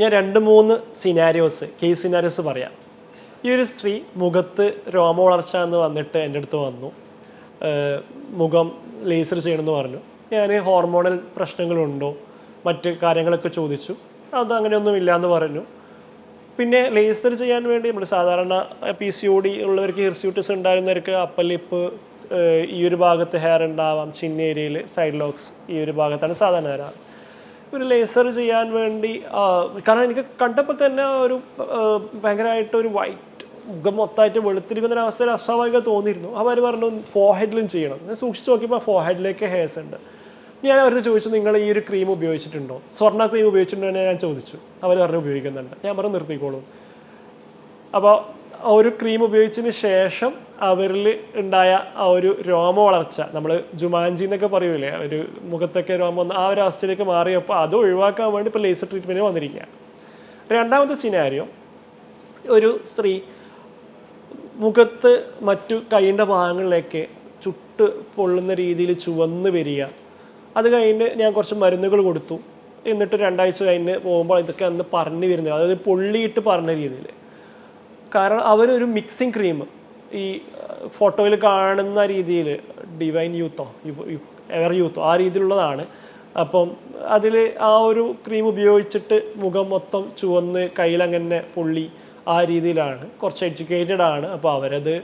ഞാൻ രണ്ട് മൂന്ന് സിനാരിയോസ് കേസ് സിനാരിയോസ് പറയാം. ഈ ഒരു സ്ത്രീ മുഖത്ത് രോമ വളർച്ച എന്ന് വന്നിട്ട് എന്റെ അടുത്ത് വന്നു. മുഖം ലേസർ ചെയ്യണമെന്ന് പറഞ്ഞു. ഞാൻ ഹോർമോണൽ പ്രശ്നങ്ങളുണ്ടോ? മറ്റ് കാര്യങ്ങളൊക്കെ ചോദിച്ചു. അത് അങ്ങനെയൊന്നും ഇല്ല എന്ന് പറഞ്ഞു. പിന്നെ ലേസർ ചെയ്യാൻ വേണ്ടി നമ്മൾ സാധാരണ പി സി ഒ ഡി ഉള്ളവർക്ക് ഹിർസ്യൂട്ടിസ് ഉണ്ടായിരുന്നവർക്ക് അപ്പലിപ്പ് ഈ ഒരു ഭാഗത്ത് ഹെയർ ഉണ്ടാവാം. ചിന്ന ഏരിയയിൽ സൈഡ് ലോക്സ് ഈ ഒരു ഭാഗത്താണ് സാധാരണ വരാറ്. ഒരു ലേസർ ചെയ്യാൻ വേണ്ടി കാരണം എനിക്ക് കണ്ടപ്പോൾ തന്നെ ഒരു ഭയങ്കരമായിട്ട് ഒരു വൈറ്റ് മുഖം മൊത്തമായിട്ട് വെളുത്തിരിക്കുന്ന ഒരു അവസ്ഥയിൽ അസ്വാഭാവികം തോന്നിയിരുന്നു. അവർ പറഞ്ഞു ഫോഹെഡിലും ചെയ്യണം. ഞാൻ സൂക്ഷിച്ച് നോക്കിയപ്പോൾ ഫോഹെഡിലേക്ക് ഹെയർസ് ഉണ്ട്. ഞാൻ അവരുടെ ചോദിച്ചു നിങ്ങൾ ഈ ഒരു ക്രീം ഉപയോഗിച്ചിട്ടുണ്ടോ? സ്വർണ ക്രീം ഉപയോഗിച്ചിട്ടുണ്ടോ? എന്ന് ഞാൻ ചോദിച്ചു. അവർ പറഞ്ഞു ഉപയോഗിക്കുന്നുണ്ട്. ഞാൻ പറഞ്ഞു നിർത്തിക്കോളൂ. അപ്പോൾ ആ ഒരു ക്രീം ഉപയോഗിച്ചതിന് ശേഷം അവരിൽ ഉണ്ടായ ആ ഒരു രോമ വളർച്ച നമ്മൾ ജുമാൻജി എന്നൊക്കെ പറയൂലേ ഒരു മുഖത്തൊക്കെ രോമം ആ ഒരു അവസ്ഥയിലേക്ക് മാറിയപ്പോൾ അത് ഒഴിവാക്കാൻ വേണ്ടി ഇപ്പോൾ ലേസർ ട്രീറ്റ്മെന്റ് വന്നിരിക്കുകയാണ്. രണ്ടാമത്തെ സിനാരിയോ ഒരു സ്ത്രീ മുഖത്ത് മറ്റു കൈയിന്റെ ഭാഗങ്ങളിലേക്ക് ചുട്ട് പൊള്ളുന്ന രീതിയിൽ ചുവന്ന് വരിക. അത് കഴിഞ്ഞ് ഞാൻ കുറച്ച് മരുന്നുകൾ കൊടുത്തു. എന്നിട്ട് രണ്ടാഴ്ച കഴിഞ്ഞ് പോകുമ്പോൾ ഇതൊക്കെ അന്ന് പറഞ്ഞു വരുന്നത് അതായത് പൊള്ളിയിട്ട് പറഞ്ഞ രീതിയിൽ. കാരണം അവരൊരു മിക്സിങ് ക്രീം ഈ ഫോട്ടോയിൽ കാണുന്ന രീതിയിൽ ഡിവൈൻ യൂത്തോ എവർ യൂത്തോ ആ രീതിയിലുള്ളതാണ്. അപ്പം അതിൽ ആ ഒരു ക്രീം ഉപയോഗിച്ചിട്ട് മുഖം മൊത്തം ചുവന്ന് കയ്യിലങ്ങനെ പൊള്ളി ആ രീതിയിലാണ്. കുറച്ച് എഡ്യൂക്കേറ്റഡ് ആണ്. അപ്പോൾ അവരത്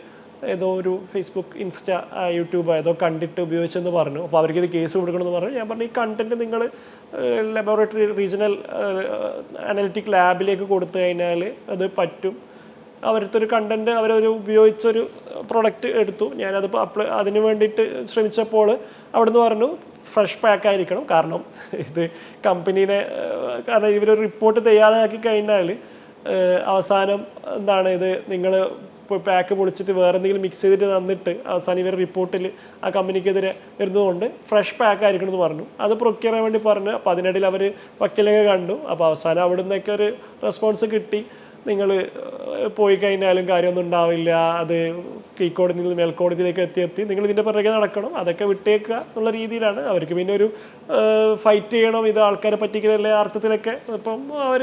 ഏതോ ഒരു ഫേസ്ബുക്ക് ഇൻസ്റ്റ യൂട്യൂബ് ഏതോ കണ്ടിട്ട് ഉപയോഗിച്ചെന്ന് പറഞ്ഞു. അപ്പോൾ അവർക്ക് ഇത് കേസ് കൊടുക്കണമെന്ന് പറഞ്ഞു. ഞാൻ പറഞ്ഞു ഈ കണ്ടന്റ് നിങ്ങൾ ലബോറട്ടറി റീജിയണൽ അനലിറ്റിക് ലാബിലേക്ക് കൊടുത്തു കഴിഞ്ഞാൽ അത് പറ്റും. അവരുടെ ഒരു കണ്ടന്റ് അവരൊരു ഉപയോഗിച്ചൊരു പ്രൊഡക്റ്റ് എടുത്തു. ഞാനത് അപ്ലൈ അതിന് വേണ്ടിയിട്ട് ശ്രമിച്ചപ്പോൾ അവിടുന്ന് പറഞ്ഞു ഫ്രഷ് പാക്ക് ആയിരിക്കണം. കാരണം ഇത് കമ്പനീനെ കാരണം ഇവരൊരു റിപ്പോർട്ട് തയ്യാറാക്കി കഴിഞ്ഞാൽ അവസാനം എന്താണ് ഇത് നിങ്ങൾ പാക്ക് പൊളിച്ചിട്ട് വേറെ എന്തെങ്കിലും മിക്സ് ചെയ്തിട്ട് തന്നിട്ട് അവസാനം ഇവർ റിപ്പോർട്ടിൽ ആ കമ്പനിക്കെതിരെ വരുന്നതുകൊണ്ട് ഫ്രഷ് പാക്ക് ആയിരിക്കണം എന്ന് പറഞ്ഞു. അത് പ്രൊക്യൂർ ചെയ്യാൻ വേണ്ടി പറഞ്ഞു. അപ്പോൾ അതിനിടയിൽ അവർ വക്കീലൊക്കെ കണ്ടു. അപ്പോൾ അവസാനം അവിടെ നിന്നൊക്കെ ഒരു റെസ്പോൺസ് കിട്ടി. നിങ്ങൾ പോയി കഴിഞ്ഞാലും കാര്യമൊന്നും ഉണ്ടാവില്ല. അത് കീഴ്ക്കോടതി നിന്ന് മേൽക്കോടതിയിലേക്ക് എത്തി എത്തി. നിങ്ങൾ ഇതിന്റെ പിറകെ നടക്കണം. അതൊക്കെ വിട്ടേക്കുക എന്നുള്ള രീതിയിലാണ്. അവർക്ക് പിന്നെ ഒരു ഫൈറ്റ് ചെയ്യണം. ഇത് ആൾക്കാരെ പറ്റിക്കലല്ലേ അർത്ഥത്തിലൊക്കെ. ഇപ്പം അവർ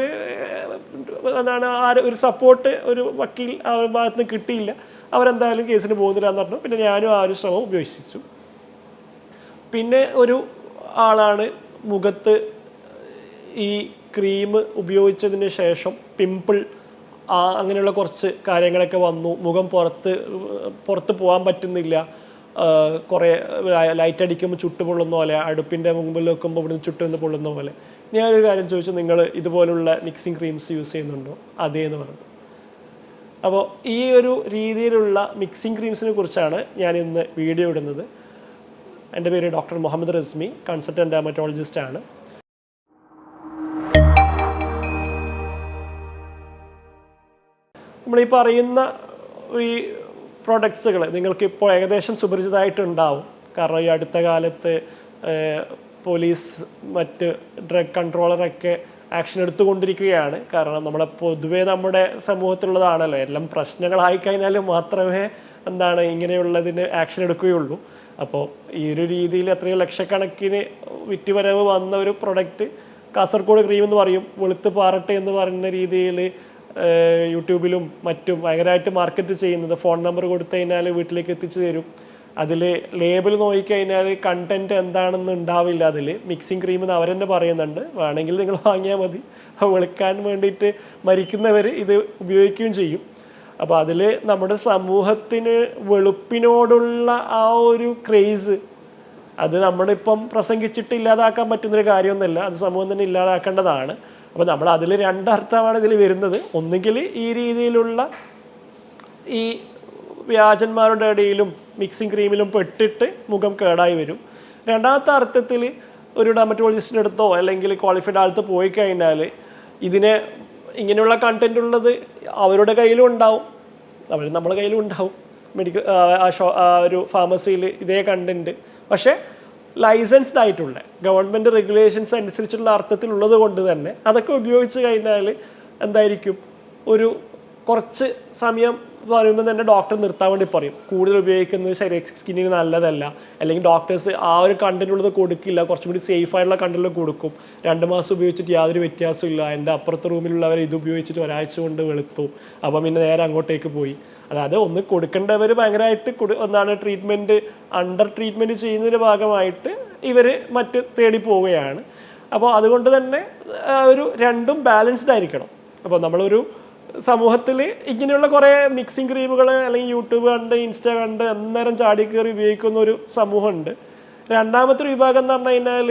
എന്താണ് ആ ഒരു സപ്പോർട്ട് ഒരു വക്കീൽ ഭാഗത്ത് നിന്ന് കിട്ടിയില്ല. അവരെന്തായാലും കേസിന് പോകുന്നില്ല എന്ന് പറഞ്ഞു. പിന്നെ ഞാനും ആ ഒരു ശ്രമം ഉപേക്ഷിച്ചു. പിന്നെ ഒരു ആളാണ് മുഖത്ത് ഈ ക്രീം ഉപയോഗിച്ചതിന് ശേഷം പിമ്പിൾ അങ്ങനെയുള്ള കുറച്ച് കാര്യങ്ങളൊക്കെ വന്നു. മുഖം പുറത്ത് പുറത്ത് പോകാൻ പറ്റുന്നില്ല. കുറേ ലൈറ്റ് അടിക്കുമ്പോൾ ചുട്ട് പൊള്ളുന്ന പോലെ അടുപ്പിന്റെ മുമ്പിൽ വെക്കുമ്പോൾ ഇവിടുന്ന് ചുട്ട് നിന്ന് പൊള്ളുന്ന പോലെ. ഞാനൊരു കാര്യം ചോദിച്ചു നിങ്ങൾ ഇതുപോലുള്ള മിക്സിങ് ക്രീംസ് യൂസ് ചെയ്യുന്നുണ്ടോ? അതേ എന്ന് പറഞ്ഞു. അപ്പോൾ ഈ ഒരു രീതിയിലുള്ള മിക്സിംഗ് ക്രീംസിനെ കുറിച്ചാണ് ഞാൻ ഇന്ന് വീഡിയോ ഇടുന്നത്. എന്റെ പേര് doctor Muhammad Rasmi consultant dermatologist ആണ് നമ്മൾ പറയുന്ന ഈ പ്രൊഡക്ട്സുകൾ നിങ്ങൾക്ക് ഇപ്പോൾ ഏകദേശം സുപരിചിതമായിട്ടുണ്ടാവും. കാരണം ഈ അടുത്ത കാലത്ത് പോലീസ് മറ്റ് ഡ്രഗ് കൺട്രോളറൊക്കെ ആക്ഷൻ എടുത്തുകൊണ്ടിരിക്കുകയാണ്. കാരണം നമ്മളെ പൊതുവേ നമ്മുടെ സമൂഹത്തിലുള്ളതാണല്ലോ. എല്ലാം പ്രശ്നങ്ങളായി കഴിഞ്ഞാൽ മാത്രമേ എന്താണ് ഇങ്ങനെയുള്ളതിന് ആക്ഷൻ എടുക്കുകയുള്ളൂ. അപ്പോൾ ഈ ഒരു രീതിയിൽ എത്രയോ ലക്ഷക്കണക്കിന് വിറ്റുവരവ് വന്ന ഒരു പ്രൊഡക്റ്റ് കാസർഗോഡ് ക്രീം എന്ന് പറയും. വെളുത്ത് പാറട്ടെ എന്ന് പറയുന്ന രീതിയിൽ യൂട്യൂബിലും മറ്റും ഭയങ്കരമായിട്ട് മാർക്കറ്റ് ചെയ്യുന്നത് ഫോൺ നമ്പർ കൊടുത്തു കഴിഞ്ഞാൽ വീട്ടിലേക്ക് എത്തിച്ചു തരും. അതിൽ ലേബിൾ നോക്കിക്കഴിഞ്ഞാൽ കണ്ടന്റ് എന്താണെന്ന് ഉണ്ടാവില്ല അതിൽ മിക്സിംഗ് ക്രീം എന്ന് അവരെന്നെ പറയുന്നുണ്ട്. വേണമെങ്കിൽ നിങ്ങൾ വാങ്ങിയാൽ മതി. വെളുക്കാൻ വേണ്ടിയിട്ട് മരിക്കുന്നവർ ഇത് ഉപയോഗിക്കുകയും ചെയ്യും. അപ്പോൾ അതിൽ നമ്മുടെ സമൂഹത്തിന് വെളുപ്പിനോടുള്ള ആ ഒരു ക്രേസ് അത് നമ്മളിപ്പം പ്രസംഗിച്ചിട്ട് ഇല്ലാതാക്കാൻ പറ്റുന്നൊരു കാര്യമൊന്നുമല്ല. അത് സമൂഹം തന്നെ ഇല്ലാതാക്കേണ്ടതാണ്. അപ്പോൾ നമ്മൾ അതിൽ രണ്ടർത്ഥമാണ് ഇതിൽ വരുന്നത്. ഒന്നുകിൽ ഈ രീതിയിലുള്ള ഈ വ്യാജന്മാരുടെ ഇടയിലും മിക്സിംഗ് ക്രീമിലും പെട്ടിട്ട് മുഖം കേടായി വരും. രണ്ടാമത്തെ അർത്ഥത്തിൽ ഒരു ഡെമറ്റോളജിസ്റ്റിന്റെ അടുത്തോ അല്ലെങ്കിൽ ക്വാളിഫൈഡ് ആളത്ത് പോയി കഴിഞ്ഞാൽ ഇതിനെ ഇങ്ങനെയുള്ള കണ്ടന്റ് ഉള്ളത് അവരുടെ കയ്യിലും ഉണ്ടാവും. അവർ നമ്മുടെ കയ്യിലും ഉണ്ടാവും. മെഡിക്കൽ ആ ഷോ ആ ഒരു ഫാർമസിയിൽ ഇതേ കണ്ടന്റ് പക്ഷേ ലൈസൻസ്ഡ് ആയിട്ടുള്ള ഗവൺമെന്റ് റെഗുലേഷൻസ് അനുസരിച്ചുള്ള അർത്ഥത്തിലുള്ളത് കൊണ്ട് തന്നെ അതൊക്കെ ഉപയോഗിച്ച് കഴിഞ്ഞാൽ എന്തായിരിക്കും? ഒരു കുറച്ച് സമയം പറയുമ്പോൾ തന്നെ ഡോക്ടർ നിർത്താൻ വേണ്ടി പറയും. കൂടുതൽ ഉപയോഗിക്കുന്നത് ശരീര സ്കിന്നിന് നല്ലതല്ല. അല്ലെങ്കിൽ ഡോക്ടേഴ്സ് ആ ഒരു കണ്ടന്റുള്ളത് കൊടുക്കില്ല. കുറച്ചും കൂടി സേഫ് ആയിട്ടുള്ള കൊടുക്കും. രണ്ട് മാസം ഉപയോഗിച്ചിട്ട് യാതൊരു വ്യത്യാസമില്ല എന്റെ അപ്പുറത്തെ റൂമിലുള്ളവർ ഇത് ഉപയോഗിച്ചിട്ട് ഒരാഴ്ച കൊണ്ട് വെളുത്തു. അപ്പം പിന്നെ നേരെ അങ്ങോട്ടേക്ക് പോയി. അതായത് ഒന്ന് കൊടുക്കേണ്ടവർ ഭയങ്കരമായിട്ട് കൊടു ഒന്നാണ് ട്രീറ്റ്മെന്റ് അണ്ടർ ട്രീറ്റ്മെന്റ് ചെയ്യുന്നതിന്റെ ഭാഗമായിട്ട് ഇവർ മറ്റ് തേടി പോവുകയാണ്. അപ്പോൾ അതുകൊണ്ട് തന്നെ ഒരു രണ്ടും ബാലൻസ്ഡ് ആയിരിക്കണം. അപ്പോൾ നമ്മളൊരു സമൂഹത്തിൽ ഇങ്ങനെയുള്ള കുറേ മിക്സിങ് ക്രീമുകൾ അല്ലെങ്കിൽ യൂട്യൂബ് കണ്ട് ഇൻസ്റ്റ കണ്ട് അന്നേരം ചാടി കയറി ഉപയോഗിക്കുന്ന ഒരു സമൂഹമുണ്ട്. രണ്ടാമത്തെ വിഭാഗം എന്ന് പറഞ്ഞു കഴിഞ്ഞാൽ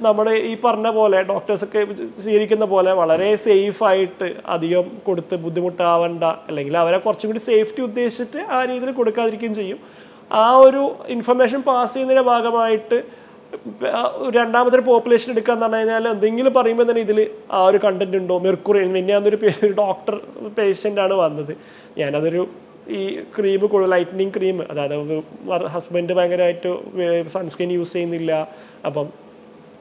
നമ്മുടെ ഈ പറഞ്ഞ പോലെ ഡോക്ടേഴ്സൊക്കെ സ്വീകരിക്കുന്ന പോലെ വളരെ സേഫായിട്ട് അധികം കൊടുത്ത് ബുദ്ധിമുട്ടാവണ്ട അല്ലെങ്കിൽ അവരെ കുറച്ചും കൂടി സേഫ്റ്റി ഉദ്ദേശിച്ചിട്ട് ആ രീതിയിൽ കൊടുക്കാതിരിക്കുകയും ചെയ്യും. ആ ഒരു ഇൻഫർമേഷൻ പാസ് ചെയ്യുന്നതിന്റെ ഭാഗമായിട്ട് രണ്ടാമത്തെ പോപ്പുലേഷൻ എടുക്കാന്ന് പറഞ്ഞു കഴിഞ്ഞാൽ എന്തെങ്കിലും പറയുമ്പോൾ തന്നെ ഇതിൽ ആ ഒരു കണ്ടന്റ് ഉണ്ടോ? മെർക്കുറി മിന്നാന്നൊരു ഡോക്ടർ പേഷ്യന്റ് ആണ് വന്നത്. ഞാനതൊരു ഈ ക്രീം കൂടുതൽ ലൈറ്റനിങ് ക്രീം അതായത് ഹസ്ബൻഡ് ഭയങ്കരമായിട്ട് സൺസ്ക്രീൻ യൂസ് ചെയ്യുന്നില്ല. അപ്പം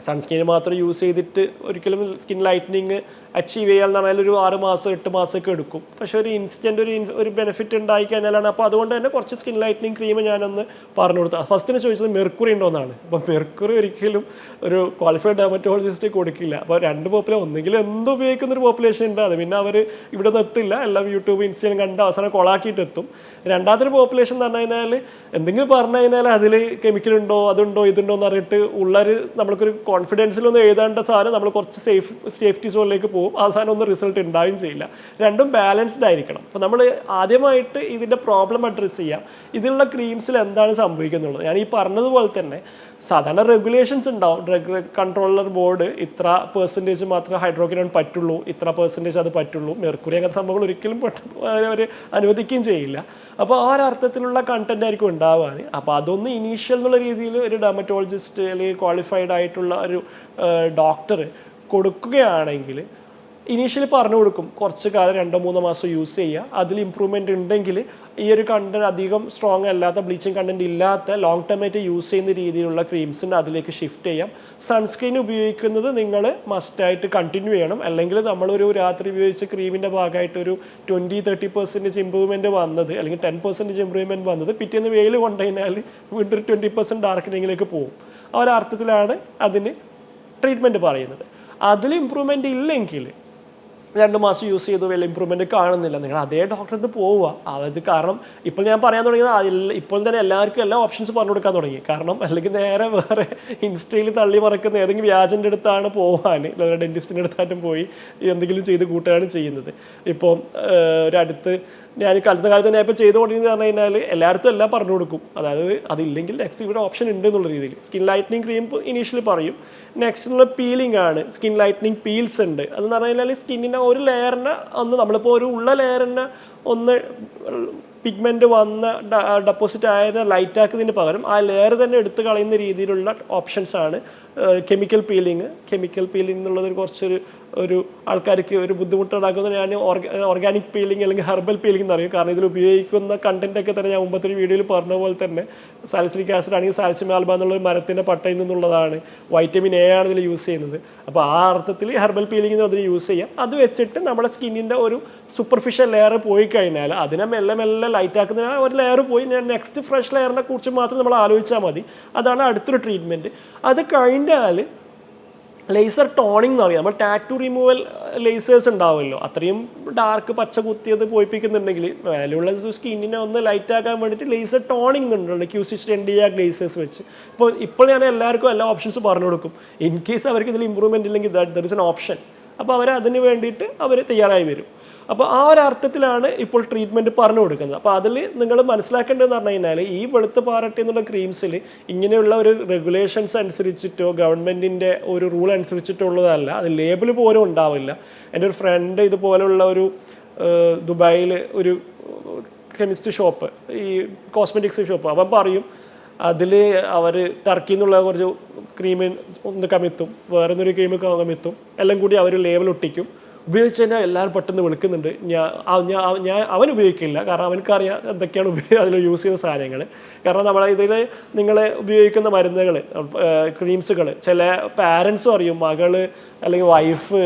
സൺസ്ക്രീൻ മാത്രം യൂസ് ചെയ്തിട്ട് ഒരിക്കലും സ്കിൻ ലൈറ്റനിങ് അച്ചീവ് ചെയ്യാന്ന് പറഞ്ഞാൽ ഒരു ആറ് മാസം എട്ട് മാസമൊക്കെ എടുക്കും. പക്ഷേ ഒരു ഇൻസ്റ്റന്റ് ഒരു ഒരു ബെനിഫിറ്റ് ഉണ്ടായി കഴിഞ്ഞാലാണ് അപ്പോൾ അതുകൊണ്ട് തന്നെ കുറച്ച് സ്കിൻ ലൈറ്റനിങ് ക്രീം ഞാനൊന്ന് പറഞ്ഞു കൊടുത്തു. ഫസ്റ്റിന് ചോദിച്ചത് മെർക്കുറി ഉണ്ടോ എന്നാണ്. അപ്പോൾ മെർക്കുറി ഒരിക്കലും ഒരു ക്വാളിഫൈഡ് ഡെർമറ്റോളജിസ്റ്റ് കൊടുക്കില്ല. അപ്പോൾ രണ്ട് പോപ്പുലർ ഒന്നെങ്കിലും എന്ത് ഉപയോഗിക്കുന്ന ഒരു പോപ്പുലേഷൻ ഉണ്ട് അത് പിന്നെ അവർ ഇവിടെ നിന്ന് എത്തില്ല. എല്ലാം യൂട്യൂബ് ഇൻസ്റ്റൻ കണ്ട് അവസാനം കൊളാക്കിയിട്ട് എത്തും. രണ്ടാമത്തെ പോപ്പുലേഷൻ എന്ന് പറഞ്ഞു കഴിഞ്ഞാൽ എന്തെങ്കിലും പറഞ്ഞു കഴിഞ്ഞാൽ അതിൽ കെമിക്കൽ ഉണ്ടോ അതുണ്ടോ ഇതുണ്ടോ എന്ന് പറഞ്ഞിട്ട് ഉള്ളൊരു നമ്മൾക്കൊരു കോൺഫിഡൻസിലൊന്നും എഴുതേണ്ട സാധനം നമ്മൾ കുറച്ച് സേഫ് സേഫ്റ്റി സോണിലേക്ക് പോകും. അവസാനം ഒന്നും റിസൾട്ട് ഉണ്ടാവുകയും ചെയ്യില്ല. രണ്ടും ബാലൻസ്ഡ് ആയിരിക്കണം. അപ്പോൾ നമ്മൾ ആദ്യമായിട്ട് ഇതിന്റെ പ്രോബ്ലം അഡ്രസ്സ് ചെയ്യാം. ഇതിലുള്ള ക്രീംസിൽ എന്താണ് സംഭവിക്കുന്നുള്ളത്? ഞാൻ ഈ പറഞ്ഞതുപോലെ തന്നെ സാധാരണ റെഗുലേഷൻസ് ഉണ്ടാവും. ഡ്രഗ് കൺട്രോളർ ബോർഡ് ഇത്ര പെർസെന്റേജ് മാത്രമേ ഹൈഡ്രോക്കിനോൺ പറ്റുള്ളൂ. ഇത്ര പെർസെന്റേജ് അത് പറ്റുള്ളൂ. മെർക്കുറി അങ്ങനത്തെ സംഭവങ്ങൾ ഒരിക്കലും അവർ അനുവദിക്കുകയും ചെയ്യില്ല. അപ്പോൾ ആ ഒരു അർത്ഥത്തിലുള്ള കണ്ടന്റ് ആയിരിക്കും ഉണ്ടാവാൻ. അപ്പോൾ അതൊന്ന് ഇനീഷ്യൽ എന്നുള്ള രീതിയിൽ ഒരു ഡെർമറ്റോളജിസ്റ്റ് അല്ലെങ്കിൽ ക്വാളിഫൈഡ് ആയിട്ടുള്ള ഒരു ഡോക്ടർ കൊടുക്കുകയാണെങ്കിൽ ഇനീഷ്യലി പറഞ്ഞു കൊടുക്കും കുറച്ച് കാലം രണ്ടോ മൂന്നോ മാസം യൂസ് ചെയ്യുക. അതിൽ ഇമ്പ്രൂവ്മെന്റ് ഉണ്ടെങ്കിൽ ഈ ഒരു കണ്ടന്റ് അധികം സ്ട്രോങ് അല്ലാത്ത ബ്ലീച്ചിങ് കണ്ടന്റ് ഇല്ലാത്ത ലോങ് ടേം ആയിട്ട് യൂസ് ചെയ്യുന്ന രീതിയിലുള്ള ക്രീംസിന് അതിലേക്ക് ഷിഫ്റ്റ് ചെയ്യാം. സൺസ്ക്രീൻ ഉപയോഗിക്കുന്നത് നിങ്ങൾ മസ്റ്റായിട്ട് കണ്ടിന്യൂ ചെയ്യണം. അല്ലെങ്കിൽ നമ്മളൊരു രാത്രി ഉപയോഗിച്ച ക്രീമിന്റെ ഭാഗമായിട്ട് ഒരു ട്വന്റി തേർട്ടി പെർസെന്റേജ് ഇമ്പ്രൂവ്മെന്റ് വന്നത് അല്ലെങ്കിൽ ടെൻ പെർസെന്റേജ് ഇമ്പ്രൂവ്മെന്റ് വന്നത് പിറ്റേന്ന് വെയിൽ കൊണ്ടു കഴിഞ്ഞാൽ വീണ്ടും ഒരു ട്വന്റി പെർസെന്റ് ഡാർക്കനിങ്ങിലേക്ക് പോകും. ആ ഒരു അർത്ഥത്തിലാണ് അതിന് ട്രീറ്റ്മെന്റ് പറയുന്നത്. അതിൽ ഇമ്പ്രൂവ്മെന്റ് ഇല്ലെങ്കിൽ രണ്ട് മാസം യൂസ് ചെയ്തു വലിയ ഇമ്പ്രൂവ്മെന്റ് കാണുന്നില്ല. നിങ്ങൾ അതേ ഡോക്ടറെ അടുത്ത് പോവുക. അത് കാരണം ഇപ്പോൾ ഞാൻ പറയാൻ തുടങ്ങിയത് ഇപ്പോൾ തന്നെ എല്ലാവർക്കും എല്ലാ ഓപ്ഷൻസ് പറഞ്ഞു കൊടുക്കാൻ തുടങ്ങി. കാരണം അല്ലെങ്കിൽ നേരെ വേറെ ഇൻസ്റ്റയിൽ തള്ളി മറക്കുന്ന ഏതെങ്കിലും വ്യാജന്റെ അടുത്താണ് പോകാൻ അല്ലെങ്കിൽ ഡെന്റിസ്റ്റിന്റെ അടുത്തായിട്ടും പോയി എന്തെങ്കിലും ചെയ്ത് കൂട്ടുകയാണ് ചെയ്യുന്നത്. ഇപ്പോൾ ഒരു അടുത്ത് ഞാൻ കാലത്ത് കാലത്ത് തന്നെ ഇപ്പോൾ ചെയ്തുകൊണ്ടിരുന്നത് പറഞ്ഞു കഴിഞ്ഞാൽ എല്ലായിടത്തും എല്ലാം പറഞ്ഞു കൊടുക്കും. അതായത് അതില്ലെങ്കിൽ നെക്സ്റ്റ് ഇവിടെ ഓപ്ഷൻ ഉണ്ട് എന്നുള്ള രീതിയിൽ. സ്കിൻ ലൈറ്റനിങ് ക്രീം ഇനീഷ്യലി പറയും. നെക്സ്റ്റ് ഉള്ള പീലിംഗ് ആണ്. സ്കിൻ ലൈറ്റനിങ് പീൽസ് ഉണ്ട്. അതെന്ന് പറഞ്ഞു കഴിഞ്ഞാൽ സ്കിന്നിന്റെ ഒരു ലെയറിനെ ഒന്ന് നമ്മളിപ്പോൾ ഒരു ഉള്ള ലെയറിനെ ഒന്ന് പിഗ്മെന്റ് വന്ന ഡെപ്പോസിറ്റ് ആയതിനെ ലൈറ്റ് ആക്കുന്നതിന് പകരം ആ ലെയർ തന്നെ എടുത്ത് കളയുന്ന രീതിയിലുള്ള ഓപ്ഷൻസാണ് കെമിക്കൽ പീലിങ് കെമിക്കൽ പീലിംഗ് എന്നുള്ളത് കുറച്ചൊരു ഒരു ആൾക്കാർക്ക് ഒരു ബുദ്ധിമുട്ടുണ്ടാക്കുന്നത് ഞാൻ ഓർഗാനിക് പീലിംഗ് അല്ലെങ്കിൽ ഹെർബൽ പീലിംഗ് എന്ന് പറയും കാരണം ഇതിൽ ഉപയോഗിക്കുന്ന കണ്ടന്റൊക്കെ തന്നെ ഞാൻ മുമ്പത്തെ വീഡിയോയിൽ പറഞ്ഞ പോലെ തന്നെ സാലിസിലിക് ആസിഡ് ആണെങ്കിൽ സാൽസ്യം ആൽബ എന്നുള്ള ഒരു മരത്തിന്റെ പട്ടയിൽ നിന്നുള്ളതാണ്. വൈറ്റമിൻ എ ആണ് ഇതിൽ യൂസ് ചെയ്യുന്നത്. അപ്പോൾ ആ അർത്ഥത്തിൽ ഹെർബൽ പീലിംഗ് അതിന് യൂസ് ചെയ്യാം. അത് വെച്ചിട്ട് നമ്മുടെ സ്കിന്നിന്റെ ഒരു സൂപ്പർഫിഷ്യൽ ലെയർ പോയി കഴിഞ്ഞാൽ അതിനെ മെല്ലെ മെല്ലെ ലൈറ്റ് ആക്കുന്ന ഒരു ലെയർ പോയി നെക്സ്റ്റ് ഫ്രഷ് ലെയറിനെ കുറിച്ച് മാത്രം നമ്മൾ ആലോചിച്ചാൽ മതി. അതാണ് അടുത്തൊരു ട്രീറ്റ്മെന്റ് അത് കഴിഞ്ഞാൽ ലേസർ ടോണിംഗ് എന്ന് പറയും. നമ്മൾ ടാറ്റു റിമൂവൽ ലേസേഴ്സ് ഉണ്ടാവുമല്ലോ. അത്രയും ഡാർക്ക് പച്ച കുത്തിയത് പോയിപ്പിക്കുന്നുണ്ടെങ്കിൽ മേലുള്ള സ്കിന്നിനെ ഒന്ന് ലൈറ്റ് ആക്കാൻ വേണ്ടിയിട്ട് ലേസർ ടോണിംഗ് എന്നുണ്ട് ഡി ആ ലേസേഴ്സ് വെച്ച്. ഇപ്പോൾ ഇപ്പോൾ ഞാൻ എല്ലാവർക്കും എല്ലാ ഓപ്ഷൻസ് പറഞ്ഞു കൊടുക്കും. ഇൻ കേസ് അവർക്ക് ഇതിൽ ഇമ്പ്രൂവ്മെന്റ് ഇല്ലെങ്കിൽ ദർ ഇസ് എൻ ഓപ്ഷൻ അപ്പോൾ അവർ അതിന് വേണ്ടിയിട്ട് അവർ തയ്യാറായി വരും. അപ്പോൾ ആ ഒരു അർത്ഥത്തിലാണ് ഇപ്പോൾ ട്രീറ്റ്മെന്റ് പറഞ്ഞു കൊടുക്കുന്നത്. അപ്പോൾ അതിൽ നിങ്ങൾ മനസ്സിലാക്കേണ്ടതെന്ന് പറഞ്ഞു കഴിഞ്ഞാൽ ഈ വെളുത്ത പാറട്ടി എന്നുള്ള ക്രീംസിൽ ഇങ്ങനെയുള്ള ഒരു റെഗുലേഷൻസ് അനുസരിച്ചിട്ടോ ഗവൺമെന്റിന്റെ ഒരു റൂൾ അനുസരിച്ചിട്ടോ ഉള്ളതല്ല. അത് ലേബിൾ പോലും ഉണ്ടാവില്ല. എന്റെ ഒരു ഫ്രണ്ട് ഇതുപോലുള്ള ഒരു ദുബായിൽ ഒരു കെമിസ്റ്റ് ഷോപ്പ് ഈ കോസ്മെറ്റിക്സ് ഷോപ്പ് അവൻ പറയും അതിൽ അവർ ടർക്കിയിൽ നിന്നുള്ള കുറച്ച് ക്രീം ഒന്ന് കമിത്തും വേറെ ഒരു ക്രീം കമിത്തും എല്ലാം കൂടി അവർ ലേബൽ ഒട്ടിക്കും. ഉപയോഗിച്ച് തന്നെ എല്ലാവരും പെട്ടെന്ന് വിളിക്കുന്നുണ്ട്. ഞാൻ ഞാൻ അവൻ ഉപയോഗിക്കില്ല. കാരണം അവനക്കറിയാം എന്തൊക്കെയാണ് ഉപയോഗി അതിൽ യൂസ് ചെയ്യുന്ന സാധനങ്ങൾ കാരണം നമ്മളെ ഇതിൽ നിങ്ങൾ ഉപയോഗിക്കുന്ന മരുന്നുകൾ ക്രീംസുകൾ ചില പാരൻസും അറിയും മകൾ അല്ലെങ്കിൽ വൈഫ്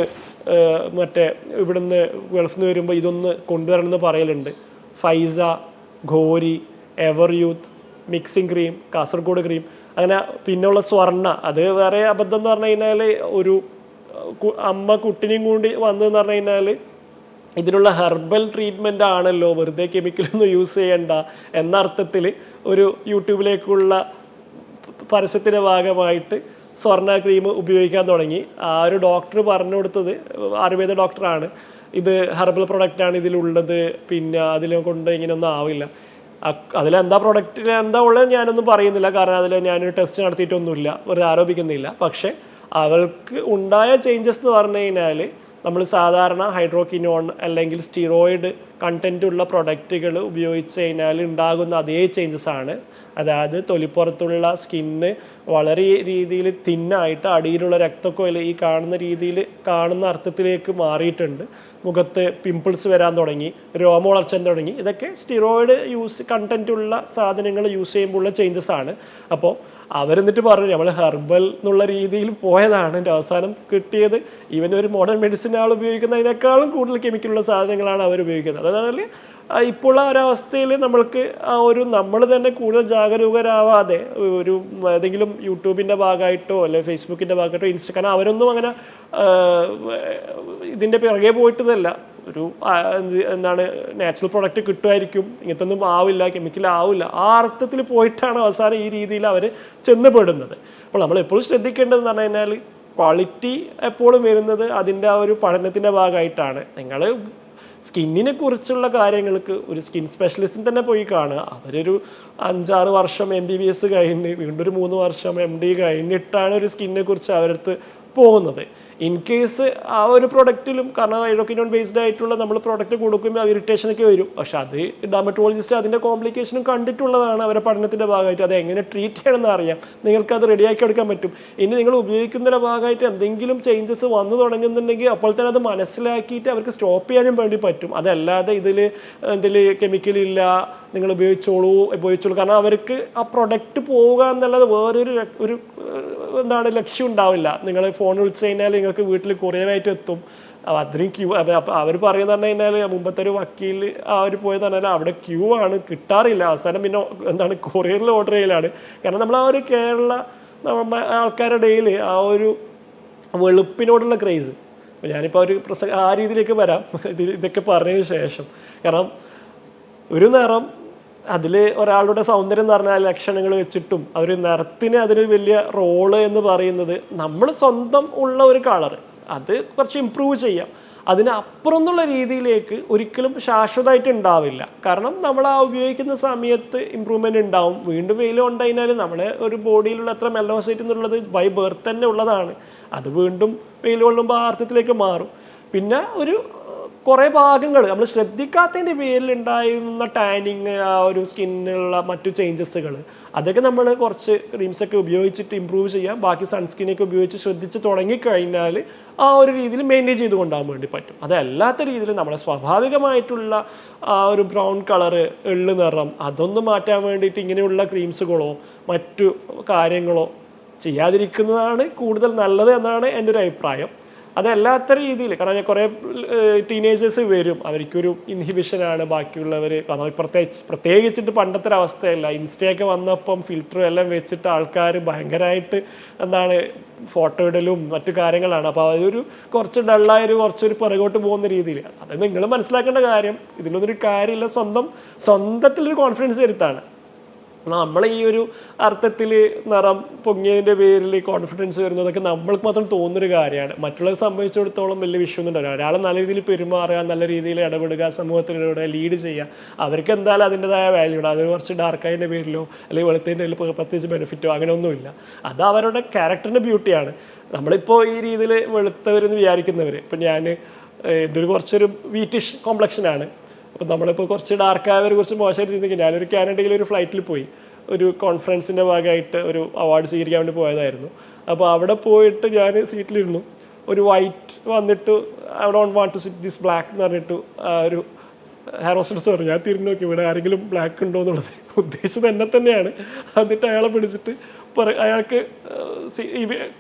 മറ്റേ ഇവിടുന്ന് ഗൾഫിൽ നിന്ന് വരുമ്പോൾ ഇതൊന്ന് കൊണ്ടുവരണം എന്ന് പറയലുണ്ട്. Faiza Goree Ever Youth mixing cream Kasaragod cream അങ്ങനെ പിന്നെയുള്ള സ്വർണ. അത് വേറെ അബദ്ധം എന്ന് പറഞ്ഞു കഴിഞ്ഞാൽ ഒരു അമ്മ കുട്ടിനെയും കൂടി വന്നതെന്ന് പറഞ്ഞു കഴിഞ്ഞാൽ ഇതിനുള്ള ഹെർബൽ ട്രീറ്റ്മെന്റ് ആണല്ലോ വെറുതെ കെമിക്കലൊന്നും യൂസ് ചെയ്യണ്ട എന്ന അർത്ഥത്തിൽ ഒരു യൂട്യൂബിലേക്കുള്ള പരസ്യത്തിന്റെ ഭാഗമായിട്ട് സ്വർണ ക്രീം ഉപയോഗിക്കാൻ തുടങ്ങി. ആ ഒരു ഡോക്ടർ പറഞ്ഞു കൊടുത്തത് ആയുർവേദ ഡോക്ടറാണ് ഇത് ഹെർബൽ പ്രൊഡക്റ്റാണ് ഇതിലുള്ളത് പിന്നെ അതിനെ കൊണ്ട് ഇങ്ങനെയൊന്നും ആവില്ല. അതിലെന്താ പ്രൊഡക്റ്റിൽ എന്താ ഉള്ളത് ഞാനൊന്നും പറയുന്നില്ല. കാരണം അതിൽ ഞാനൊരു ടെസ്റ്റ് നടത്തിയിട്ടൊന്നുമില്ല. വെറുതെ ആരോപിക്കുന്നില്ല. പക്ഷേ അവൾക്ക് ഉണ്ടായ ചേഞ്ചസ് എന്ന് പറഞ്ഞു കഴിഞ്ഞാൽ നമ്മൾ സാധാരണ ഹൈഡ്രോക്കിനോൺ അല്ലെങ്കിൽ സ്റ്റിറോയിഡ് കണ്ടന്റ് ഉള്ള പ്രൊഡക്റ്റുകൾ ഉപയോഗിച്ച് കഴിഞ്ഞാൽ ഉണ്ടാകുന്ന അതേ ചേഞ്ചസ് ആണ്. അതായത് തൊലിപ്പുറത്തുള്ള സ്കിന്ന് വളരെ രീതിയിൽ തിന്നായിട്ട് അടിയിലുള്ള രക്തക്കൊയിൽ ഈ കാണുന്ന രീതിയിൽ കാണുന്ന അർത്ഥത്തിലേക്ക് മാറിയിട്ടുണ്ട്. മുഖത്ത് പിമ്പിൾസ് വരാൻ തുടങ്ങി രോമ വളർച്ച തുടങ്ങി. ഇതൊക്കെ സ്റ്റിറോയിഡ് യൂസ് കണ്ടന്റ് ഉള്ള സാധനങ്ങൾ യൂസ് ചെയ്യുമ്പോഴുള്ള ചേഞ്ചസ് ആണ്. അപ്പോൾ അവരെന്നിട്ട് പറഞ്ഞു നമ്മൾ ഹെർബൽ എന്നുള്ള രീതിയിൽ പോയതാണ്. എന്റെ അവസാനം കിട്ടിയത് ഈവൻ ഒരു മോഡേൺ മെഡിസിൻ ആൾ ഉപയോഗിക്കുന്നതിനേക്കാളും കൂടുതൽ കെമിക്കലുള്ള സാധനങ്ങളാണ് അവർ ഉപയോഗിക്കുന്നത്. അതായത് ഇപ്പോൾ ആ ഒരവസ്ഥയിൽ നമ്മൾക്ക് ഒരു നമ്മൾ തന്നെ കൂടുതൽ ജാഗരൂകരാവാതെ ഒരു ഏതെങ്കിലും യൂട്യൂബിന്റെ ഭാഗമായിട്ടോ അല്ലെങ്കിൽ ഫേസ്ബുക്കിന്റെ ഭാഗമായിട്ടോ ഇൻസ്റ്റ കാരണം അവരൊന്നും അങ്ങനെ ഇതിന്റെ പിറകെ പോയിട്ടതല്ല. ഒരു എന്താണ് നാച്ചുറൽ പ്രൊഡക്റ്റ് കിട്ടുമായിരിക്കും. ഇങ്ങനത്തെ ഒന്നും ആവില്ല കെമിക്കൽ ആവില്ല. ആ അർത്ഥത്തിൽ പോയിട്ടാണ് അവസാനം ഈ രീതിയിൽ അവർ ചെന്നപ്പെടുന്നത് അപ്പോൾ നമ്മൾ എപ്പോഴും ശ്രദ്ധിക്കേണ്ടതെന്ന് പറഞ്ഞു കഴിഞ്ഞാൽ ക്വാളിറ്റി എപ്പോഴും വരുന്നത് അതിന്റെ ആ ഒരു പഠനത്തിന്റെ ഭാഗമായിട്ടാണ്. നിങ്ങൾ സ്കിന്നിനെ കുറിച്ചുള്ള കാര്യങ്ങൾക്ക് ഒരു സ്കിൻ സ്പെഷ്യലിസ്റ്റിന് തന്നെ പോയി കാണുക. അവരൊരു അഞ്ചാറ് വർഷം എം ബി ബി എസ് കഴിഞ്ഞ് വീണ്ടും ഒരു മൂന്ന് വർഷം എം ഡി കഴിഞ്ഞിട്ടാണ് ഒരു സ്കിന്നിനെ കുറിച്ച് അവരടുത്ത് പോകുന്നത്. ഇൻ കേസ് ആ ഒരു പ്രൊഡക്റ്റിലും കാരണം ഹൈഡ്രോക്കിനോൺ ബേസ്ഡ് ആയിട്ടുള്ള നമ്മൾ പ്രൊഡക്റ്റ് കൊടുക്കുമ്പോൾ ഇറിറ്റേഷൻ ഒക്കെ വരും. പക്ഷെ അത് ഡാമറ്റോളജിസ്റ്റ് അതിന്റെ കോംപ്ലിക്കേഷനും കണ്ടിട്ടുള്ളതാണ് അവരുടെ പഠനത്തിന്റെ ഭാഗമായിട്ട്. അത് എങ്ങനെ ട്രീറ്റ് ചെയ്യണമെന്ന് അറിയാം. നിങ്ങൾക്ക് അത് റെഡിയാക്കി എടുക്കാൻ പറ്റും. ഇനി നിങ്ങൾ ഉപയോഗിക്കുന്നതിന്റെ ഭാഗമായിട്ട് എന്തെങ്കിലും ചേഞ്ചസ് വന്നു തുടങ്ങുന്നുണ്ടെങ്കിൽ അപ്പോൾ തന്നെ അത് മനസ്സിലാക്കിയിട്ട് അവർക്ക് സ്റ്റോപ്പ് ചെയ്യാനും വേണ്ടി പറ്റും. അതല്ലാതെ ഇതിൽ എന്തെങ്കിലും കെമിക്കൽ ഇല്ല നിങ്ങൾ ഉപയോഗിച്ചോളൂ ഉപയോഗിച്ചോളൂ. കാരണം അവർക്ക് ആ പ്രൊഡക്റ്റ് പോവുക എന്നുള്ളത് വേറൊരു ഒരു എന്താണ് ലക്ഷ്യം ഉണ്ടാവില്ല. നിങ്ങൾ ഫോൺ വിളിച്ചു കഴിഞ്ഞാൽ നിങ്ങൾക്ക് വീട്ടിൽ കൊറിയറായിട്ട് എത്തും. അത്രയും ക്യൂ അവർ പറയുന്നത് പറഞ്ഞു കഴിഞ്ഞാൽ മുമ്പത്തെ ഒരു വക്കീൽ അവർ പോയത് പറഞ്ഞാൽ അവിടെ ക്യൂ ആണ് കിട്ടാറില്ല. അവസാനം പിന്നെ എന്താണ് കൊറിയറിൽ ഓർഡർ ചെയ്യലാണ്. കാരണം നമ്മൾ ആ ഒരു കേരള നമ്മ ആൾക്കാരുടെ ആ ഒരു വെളുപ്പിനോടുള്ള ക്രേസ് ഞാനിപ്പോൾ ഒരു പ്രസ ആ രീതിയിലേക്ക് വരാം. ഇത് ഇതൊക്കെ പറഞ്ഞതിന് ശേഷം. കാരണം ഒരു നിറം അതിൽ ഒരാളുടെ സൗന്ദര്യം എന്ന് പറഞ്ഞാൽ ലക്ഷണങ്ങൾ വെച്ചിട്ടും ആ ഒരു നിറത്തിന് അതിന് വലിയ റോൾ എന്ന് പറയുന്നത് നമ്മൾ സ്വന്തം ഉള്ള ഒരു കളർ അത് കുറച്ച് ഇമ്പ്രൂവ് ചെയ്യാം. അതിനപ്പുറം എന്നുള്ള രീതിയിലേക്ക് ഒരിക്കലും ശാശ്വതമായിട്ട് ഉണ്ടാവില്ല. കാരണം നമ്മൾ ആ ഉപയോഗിക്കുന്ന സമയത്ത് ഇമ്പ്രൂവ്മെന്റ് ഉണ്ടാവും. വീണ്ടും വെയിൽ ഉണ്ടായിരുന്നാൽ നമ്മുടെ ഒരു ബോഡിയിലുള്ള അത്ര മെലോസൈറ്റ് എന്നുള്ളത് ബൈ ബർത്ത് തന്നെ ഉള്ളതാണ്. അത് വീണ്ടും വെയിൽ കൊള്ളുമ്പോൾ ആ അർത്ഥത്തിലേക്ക് മാറും. പിന്നെ ഒരു കുറേ ഭാഗങ്ങൾ. നമ്മൾ ശ്രദ്ധിക്കാത്തതിന്റെ പേരിൽ ഉണ്ടായിരുന്ന ടാനിങ് ആ ഒരു സ്കിന്നുള്ള മറ്റു ചേഞ്ചസുകൾ. അതൊക്കെ നമ്മൾ കുറച്ച് ക്രീംസ് ഒക്കെ ഉപയോഗിച്ചിട്ട് ഇമ്പ്രൂവ് ചെയ്യാം. ബാക്കി സൺസ്ക്രീനൊക്കെ ഉപയോഗിച്ച് ശ്രദ്ധിച്ച് തുടങ്ങിക്കഴിഞ്ഞാൽ ആ ഒരു രീതിയിൽ മെയിന്റെയിൻ ചെയ്ത് കൊണ്ടുപോകാൻ വേണ്ടി പറ്റും. അതല്ലാത്ത രീതിയിൽ നമ്മുടെ സ്വാഭാവികമായിട്ടുള്ള ആ ഒരു ബ്രൗൺ കളറ് എള്ളു നിറം അതൊന്നും മാറ്റാൻ വേണ്ടിയിട്ട് ഇങ്ങനെയുള്ള ക്രീംസുകളോ മറ്റു കാര്യങ്ങളോ ചെയ്യാതിരിക്കുന്നതാണ് കൂടുതൽ നല്ലത് എന്നാണ് എന്റെ ഒരു അഭിപ്രായം. അതല്ലാത്ത രീതിയിൽ കാരണം ഞാൻ കുറേ ടീനേജേഴ്സ് വരും. അവർക്കൊരു ഇൻഹിബിഷനാണ് ബാക്കിയുള്ളവർ കാരണം പ്രത്യേകിച്ച് പ്രത്യേകിച്ചിട്ട് പണ്ടത്തെ അവസ്ഥയല്ല. ഇൻസ്റ്റയൊക്കെ വന്നപ്പം ഫിൽറ്ററും എല്ലാം വെച്ചിട്ട് ആൾക്കാർ ഭയങ്കരമായിട്ട് എന്താണ് ഫോട്ടോ ഇടലും മറ്റു കാര്യങ്ങളാണ്. അപ്പോൾ അതൊരു കുറച്ച് ഡള്ളായൊരു കുറച്ചൊരു പുറകോട്ട് പോകുന്ന രീതിയിൽ. അത് നിങ്ങൾ മനസ്സിലാക്കേണ്ട കാര്യം ഇതിലൊന്നൊരു കാര്യമില്ല. സ്വന്തം സ്വന്തത്തിലൊരു കോൺഫിഡൻസ് വരുത്താണ്. നമ്മൾ ഈ ഒരു അർത്ഥത്തിൽ നിറം പൊങ്ങിയതിന്റെ പേരിൽ കോൺഫിഡൻസ് വരുന്നതൊക്കെ നമ്മൾക്ക് മാത്രം തോന്നുന്നൊരു കാര്യമാണ്. മറ്റുള്ളവരെ സംബന്ധിച്ചിടത്തോളം വലിയ വിഷയമൊന്നും ഉണ്ടാവില്ല ഒരാൾ നല്ല രീതിയിൽ പെരുമാറുക നല്ല രീതിയിൽ ഇടപെടുക സമൂഹത്തിലൂടെ ലീഡ് ചെയ്യുക അവർക്ക് എന്തായാലും അതിന്റെതായ വാല്യൂ ഉണ്ട്. അത് കുറച്ച് ഡാർക്കായതിന്റെ പേരിലോ അല്ലെങ്കിൽ വെളുത്തതിന്റെ പേരിൽ പ്രത്യേകിച്ച് ബെനിഫിറ്റോ അങ്ങനെ ഒന്നുമില്ല. അത് അവരുടെ ക്യാരക്ടറിന്റെ ബ്യൂട്ടിയാണ് നമ്മളിപ്പോൾ ഈ രീതിയിൽ വെളുത്തവരെന്ന് വിചാരിക്കുന്നവർ ഇപ്പം ഞാൻ എന്റെ ഒരു കുറച്ചൊരു വീറ്റിഷ് കോംപ്ലക്ഷനാണ് അപ്പം നമ്മളിപ്പോൾ കുറച്ച് ഡാർക്കായവരെ കുറച്ച് മോശമായിട്ട് ചിന്തിക്കും ഞാനൊരു കാനഡയിൽ ഒരു ഫ്ലൈറ്റിൽ പോയി. ഒരു കോൺഫറൻസിന്റെ ഭാഗമായിട്ട് ഒരു അവാർഡ് സ്വീകരിക്കാൻ വേണ്ടി പോയതായിരുന്നു. അപ്പോൾ അവിടെ പോയിട്ട് ഞാൻ സീറ്റിലിരുന്നു ഒരു വൈറ്റ് വന്നിട്ട് I don't want to sit this black എന്ന് പറഞ്ഞിട്ട് ഒരു ഹെയർ ഹോസ്റ്റൽസ് പറഞ്ഞു. ഞാൻ തിരിഞ്ഞു നോക്കി. ഇവിടെ ആരെങ്കിലും ബ്ലാക്ക് ഉണ്ടോ എന്നുള്ളത്. ഉദ്ദേശം എന്നെ തന്നെയാണ്. എന്നിട്ട് അയാളെ പിടിച്ചിട്ട് അയാൾക്ക്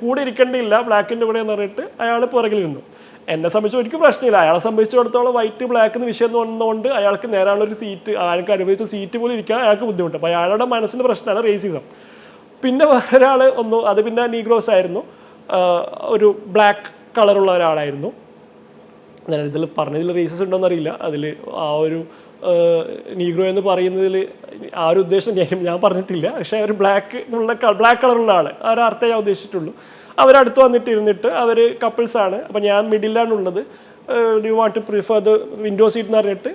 കൂടെ ഇരിക്കേണ്ടിയില്ല. ബ്ലാക്കിന്റെ കൂടെ എന്ന് പറഞ്ഞിട്ട് അയാൾ പുറകിലിരുന്നു. എന്നെ സംബന്ധിച്ച് എനിക്ക് പ്രശ്നമില്ല. അയാളെ സംബന്ധിച്ചിടത്തോളം വൈറ്റ് ബ്ലാക്ക് എന്ന് വിഷയം വന്നതുകൊണ്ട് അയാൾക്ക് നേരാനുള്ള ഒരു സീറ്റ് അയാൾക്ക് അനുഭവിച്ച സീറ്റ് പോലും ഇരിക്കാൻ അയാൾക്ക് ബുദ്ധിമുട്ട്. അപ്പോൾ അയാളുടെ മനസ്സിന്റെ പ്രശ്നമാണ് റേസിസം പിന്നെ വേറൊരാൾ ഒന്നു അത് പിന്നെ നീഗ്രോസ് ആയിരുന്നു. ഒരു ബ്ലാക്ക് കളറുള്ള ഒരാളായിരുന്നു. ഞാൻ ഇതിൽ പറഞ്ഞതിൽ റേസസ് ഉണ്ടോയെന്ന് അറിയില്ല. അതിൽ ആ ഒരു നീഗ്രോ എന്ന് പറയുന്നതിൽ ആ ഒരു ഉദ്ദേശം ഞാൻ പറഞ്ഞിട്ടില്ല. പക്ഷേ ഒരു ബ്ലാക്ക് ഉള്ള ബ്ലാക്ക് കളറുള്ള ആൾ ആ ഒരു അർത്ഥം ഞാൻ ഉദ്ദേശിച്ചിട്ടുള്ളൂ. അവരടുത്ത് വന്നിട്ട് ഇരുന്നിട്ട് അവർ ആണ്. അപ്പം ഞാൻ മിഡിലാണ് ഉള്ളത്. Do want to prefer the window seat എന്ന് പറഞ്ഞിട്ട്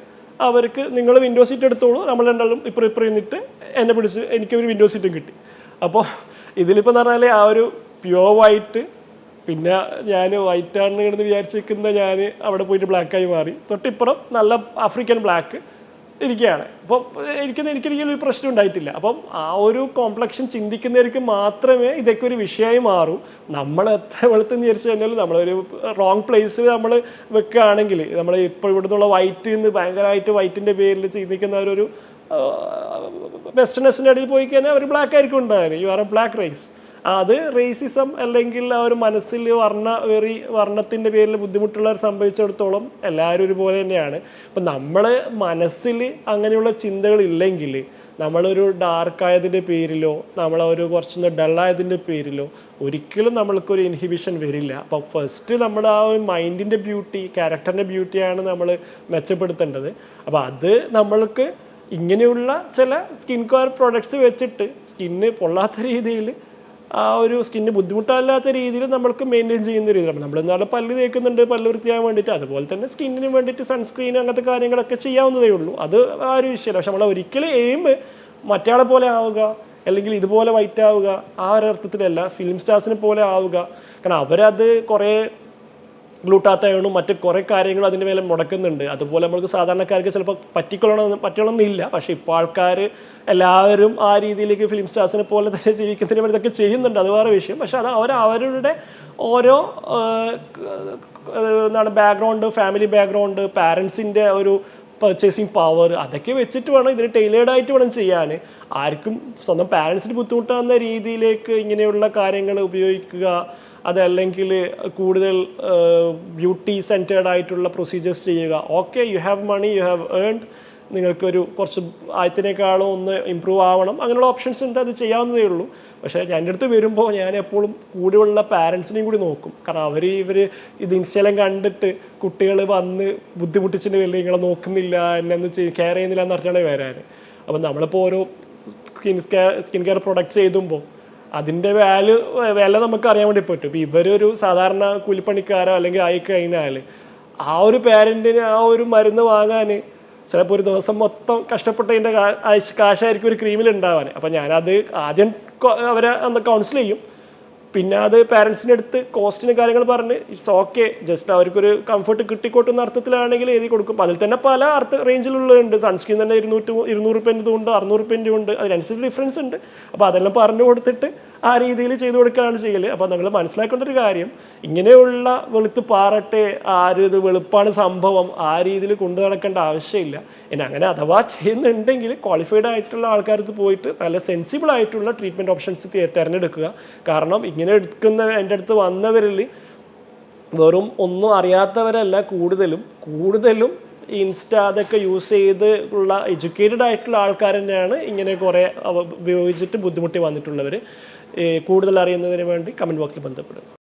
അവർക്ക് നിങ്ങൾ വിൻഡോ സീറ്റ് എടുത്തോളൂ. നമ്മൾ രണ്ടാളും ഇപ്പം ഇപ്പം ഇരുന്നിട്ട് എന്നെ പിടിച്ച് എനിക്ക് ഒരു വിൻഡോ സീറ്റും കിട്ടി. അപ്പോൾ ഇതിലിപ്പോൾ പറഞ്ഞാൽ ആ ഒരു പ്യുവർ വൈറ്റ് പിന്നെ ഞാൻ വൈറ്റ് ആണ് എന്ന് വിചാരിച്ചിരിക്കുന്ന ഞാൻ അവിടെ പോയിട്ട് ബ്ലാക്കായി മാറി. തൊട്ടിപ്പുറം നല്ല ആഫ്രിക്കൻ ബ്ലാക്ക് ഇരിക്കുകയാണ്. അപ്പോൾ എനിക്ക് എനിക്കൊരിക്കലും ഒരു പ്രശ്നം ഉണ്ടായിട്ടില്ല. അപ്പം ആ ഒരു കോംപ്ലക്ഷൻ ചിന്തിക്കുന്നവർക്ക് മാത്രമേ ഇതൊക്കെ ഒരു വിഷയമായി മാറൂ. നമ്മൾ എത്ര വെളുത്തെന്ന് വിചാരിച്ചു കഴിഞ്ഞാൽ നമ്മളൊരു റോങ് പ്ലേസ് നമ്മൾ വെക്കുകയാണെങ്കിൽ നമ്മൾ ഇപ്പോൾ ഇവിടെ നിന്നുള്ള വൈറ്റ് നിന്ന് ഭയങ്കരമായിട്ട് വൈറ്റിന്റെ പേരിൽ ചിന്തിക്കുന്നവരൊരു വെസ്റ്റേണേഴ്സിന്റെ അടിയിൽ പോയി കഴിഞ്ഞാൽ അവർ ബ്ലാക്ക് ആയിരിക്കും ഉണ്ടാകാൻ you are a black race അത് റേസിസം അല്ലെങ്കിൽ ആ ഒരു മനസ്സിൽ വർണ വെറി വർണത്തിന്റെ പേരിൽ ബുദ്ധിമുട്ടുള്ളവർ സംഭവിച്ചിടത്തോളം എല്ലാവരും ഒരുപോലെ തന്നെയാണ്. അപ്പം നമ്മൾ മനസ്സിൽ അങ്ങനെയുള്ള ചിന്തകൾ ഇല്ലെങ്കിൽ നമ്മളൊരു ഡാർക്ക് ആയതിന്റെ പേരിലോ നമ്മളൊരു കുറച്ചൊന്ന് ഡള്ളായതിന്റെ പേരിലോ ഒരിക്കലും നമ്മൾക്കൊരു ഇൻഹിബിഷൻ വരില്ല. അപ്പോൾ ഫസ്റ്റ് നമ്മുടെ ആ ഒരു മൈൻഡിന്റെ ബ്യൂട്ടി ക്യാരക്ടറിന്റെ ബ്യൂട്ടിയാണ് നമ്മൾ മെച്ചപ്പെടുത്തേണ്ടത്. അപ്പോൾ അത് നമ്മൾക്ക് ഇങ്ങനെയുള്ള ചില സ്കിൻ കെയർ പ്രോഡക്ട്സ് വെച്ചിട്ട് സ്കിന്ന് പൊള്ളാത്ത രീതിയിൽ ആ ഒരു സ്കിന്ന് ബുദ്ധിമുട്ടല്ലാത്ത രീതിയിൽ നമ്മൾക്ക് മെയിന്റെയിൻ ചെയ്യുന്ന രീതിയിലാണ് നമ്മൾ നാളെ പല്ല് തേക്കുന്നുണ്ട് പല്ല് വൃത്തിയാകാൻ വേണ്ടിയിട്ട്. അതുപോലെ തന്നെ സ്കിന്നിന് വേണ്ടിയിട്ട് സൺസ്ക്രീൻ അങ്ങനത്തെ കാര്യങ്ങളൊക്കെ ചെയ്യാവുന്നതേ ഉള്ളൂ. അത് ആ ഒരു വിഷയമല്ല. പക്ഷെ നമ്മൾ ഒരിക്കലും എയിം മറ്റയാളെ പോലെ ആവുക അല്ലെങ്കിൽ ഇതുപോലെ വൈറ്റ് ആവുക ആ ഒരു അർത്ഥത്തിലല്ല ഫിലിം സ്റ്റാർസിനെ പോലെ ആവുക. കാരണം അവരത് കുറേ ഗ്ലൂട്ടാത്തയോണും മറ്റ് കുറേ കാര്യങ്ങളും അതിന്റെ മേലെ മുടക്കുന്നുണ്ട്. അതുപോലെ നമുക്ക് സാധാരണക്കാർക്ക് ചിലപ്പോൾ പറ്റിക്കൊള്ളണം പറ്റിക്കൊള്ളണമെന്നില്ല പക്ഷേ ഇപ്പോൾ ആൾക്കാർ എല്ലാവരും ആ രീതിയിലേക്ക് ഫിലിം സ്റ്റാർസിനെ പോലെ തന്നെ ജീവിക്കുന്നതിന് വേണ്ടി ഇതൊക്കെ ചെയ്യുന്നുണ്ട്. അത് വേറെ വിഷയം. പക്ഷേ അത് അവർ അവരുടെ ഓരോ എന്താണ് ബാക്ക്ഗ്രൗണ്ട് ഫാമിലി ബാക്ക്ഗ്രൗണ്ട് പാരൻസിന്റെ ഒരു പർച്ചേസിങ് പവർ അതൊക്കെ വെച്ചിട്ട് വേണം ഇതിന് ടൈലേർഡ് ആയിട്ട് വേണം ചെയ്യാൻ ആർക്കും സ്വന്തം പാരൻസിന് ബുദ്ധിമുട്ടാകുന്ന രീതിയിലേക്ക് ഇങ്ങനെയുള്ള കാര്യങ്ങൾ ഉപയോഗിക്കുക. അതല്ലെങ്കിൽ കൂടുതൽ ബ്യൂട്ടി സെന്റേർഡ് ആയിട്ടുള്ള പ്രൊസീജിയേഴ്സ് ചെയ്യുക. Okay you have money you have earned നിങ്ങൾക്കൊരു കുറച്ച് ആയത്തിനേക്കാളും ഒന്ന് ഇമ്പ്രൂവ് ആവണം. അങ്ങനെയുള്ള ഓപ്ഷൻസ് ഉണ്ട് അത് ചെയ്യാവുന്നതേ ഉള്ളൂ. പക്ഷേ എന്റെ അടുത്ത് വരുമ്പോൾ ഞാൻ എപ്പോഴും കൂടെയുള്ള പാരൻസിനെയും കൂടി നോക്കും. കാരണം അവർ ഇവർ ഇത് ഇൻസ്റ്റയിലും കണ്ടിട്ട് കുട്ടികൾ വന്ന് ബുദ്ധിമുട്ടിച്ചിട്ട് വലിയ നിങ്ങളെ നോക്കുന്നില്ല എന്നൊന്ന് കെയർ ചെയ്യുന്നില്ല എന്ന് പറഞ്ഞാണ് വരാൻ അപ്പം നമ്മളിപ്പോൾ ഓരോ skin care skin care products എഴുതുമ്പോൾ അതിന്റെ വാല്യൂ വില നമുക്ക് അറിയാൻ വേണ്ടി പറ്റും. ഇപ്പം ഇവരൊരു സാധാരണ കൂലിപ്പണിക്കാരോ അല്ലെങ്കിൽ ആയി കഴിഞ്ഞാൽ ആ ഒരു പാരന്റിന് ആ ഒരു മരുന്ന് വാങ്ങാൻ ചിലപ്പോൾ ഒരു ദിവസം മൊത്തം കഷ്ടപ്പെട്ടതിന്റെ കാശായിരിക്കും ഒരു ക്രീമിൽ ഉണ്ടാവാൻ അപ്പം ഞാനത് ആദ്യം അവരെ അന്ന് കൗൺസിൽ ചെയ്യും. പിന്നെ അത് പാരൻസിന്റെ അടുത്ത് കോസ്റ്റിന് കാര്യങ്ങൾ പറഞ്ഞ് ഇറ്റ്സ് ഓക്കെ ജസ്റ്റ് അവർക്കൊരു കംഫർട്ട് കിട്ടിക്കോട്ടുന്ന അർത്ഥത്തിലാണെങ്കിൽ എഴുതി കൊടുക്കും. അതിൽ തന്നെ പല അർത്ഥ റേഞ്ചിലുള്ളതുണ്ട് സൺസ്ക്രീൻ തന്നെ ഇരുന്നൂറ്റി ഇരുന്നൂറ് റുപ്യന്റെ ഉണ്ട് അറുന്നൂറ് റുപ്യന്റെ ഉണ്ട് അതിനനുസരിച്ച് ഡിഫറൻസ് ഉണ്ട്. അപ്പോൾ അതെല്ലാം പറഞ്ഞു കൊടുത്തിട്ട് ആ രീതിയിൽ ചെയ്തു കൊടുക്കുകയാണ് ചെയ്യൽ അപ്പോൾ നിങ്ങൾ മനസ്സിലാക്കേണ്ട ഒരു കാര്യം ഇങ്ങനെയുള്ള വെളുത്ത് പാറട്ടെ ആ ഇത് വെളുപ്പാണ് സംഭവം ആ രീതിയിൽ കൊണ്ടു നടക്കേണ്ട ആവശ്യമില്ല. ഇനി അങ്ങനെ അഥവാ ചെയ്യുന്നുണ്ടെങ്കിൽ ക്വാളിഫൈഡ് ആയിട്ടുള്ള ആൾക്കാർക്ക് പോയിട്ട് നല്ല സെൻസിബിൾ ആയിട്ടുള്ള ട്രീറ്റ്മെന്റ് ഓപ്ഷൻസ് തിരഞ്ഞെടുക്കുക. കാരണം ഇങ്ങനെ എടുക്കുന്ന എന്റെ അടുത്ത് വന്നവരിൽ വെറും ഒന്നും അറിയാത്തവരല്ല കൂടുതലും. കൂടുതലും ഇൻസ്റ്റ അതൊക്കെ യൂസ് ചെയ്ത് ഉള്ള എഡ്യൂക്കേറ്റഡ് ആയിട്ടുള്ള ആൾക്കാർ തന്നെയാണ് ഇങ്ങനെ കുറേ ഉപയോഗിച്ചിട്ട് ബുദ്ധിമുട്ടി വന്നിട്ടുള്ളവർ കൂടുതൽ അറിയുന്നതിന് വേണ്ടി കമന്റ് ബോക്സിൽ ബന്ധപ്പെടുക